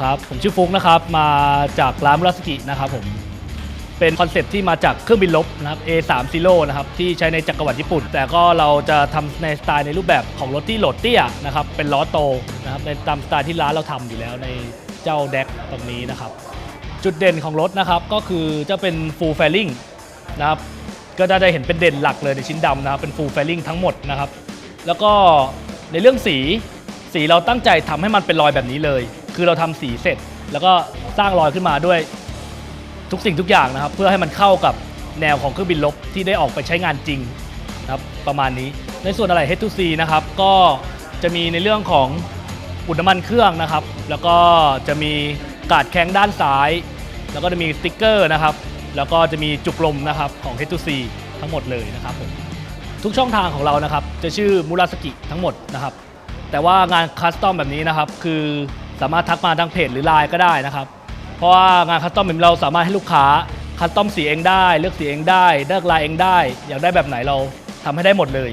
ครับ ผมชื่อฟุกนะครับ มาจากร้านมุราสกินะครับผม เป็นคอนเซ็ปที่มาจากเครื่องบินลบนะครับ A30 นะครับ ที่ใช้ในจักรวรรดิญี่ปุ่น แต่ก็เราจะทำในสไตล์ในรูปแบบของรถที่โหลดเตี้ยนะครับ เป็นล้อโตนะครับในตามสไตล์ที่ร้านเราทำอยู่แล้วในเจ้าแดกตรงนี้นะครับ จุดเด่นของรถนะครับก็คือจะเป็น full fairing นะครับ ก็จะได้เห็นเป็นเด่นหลักเลยในชิ้นดำนะครับ เป็น full fairing ทั้งหมดนะครับ แล้วก็ในเรื่องสี สีเราตั้งใจทำให้มันเป็นรอยแบบนี้เลย คือเราทำสีเสร็จ แล้วก็สร้างรอยขึ้นมาด้วยทุกสิ่งทุกอย่างนะครับ เพื่อให้มันเข้ากับแนวของเครื่องบินลบที่ได้ออกไปใช้งานจริงนะครับประมาณนี้ในส่วนอะไร H2C นะครับก็จะมีในเรื่องของอุดน้ำมันเครื่องนะครับ แล้วก็จะมีกาดแข้งด้านซ้าย แล้วก็จะมีสติ๊กเกอร์นะครับ แล้วก็จะมีจุกลมนะครับของ H2C ทั้งหมดเลยนะครับผมทุกช่องทางของเรานะครับ จะชื่อมูราสกิทั้งหมดนะครับ แต่ว่างานคัสตอมแบบนี้นะครับ คือ สามารถทักมาทางเพจหรือไลน์ก็ได้นะครับ เพราะว่างานคัสตอมเราสามารถให้ลูกค้าคัสตอมสีเองได้ เลือกสีเองได้ เลือกลายเองได้ อยากได้แบบไหนเราทำให้ได้หมดเลย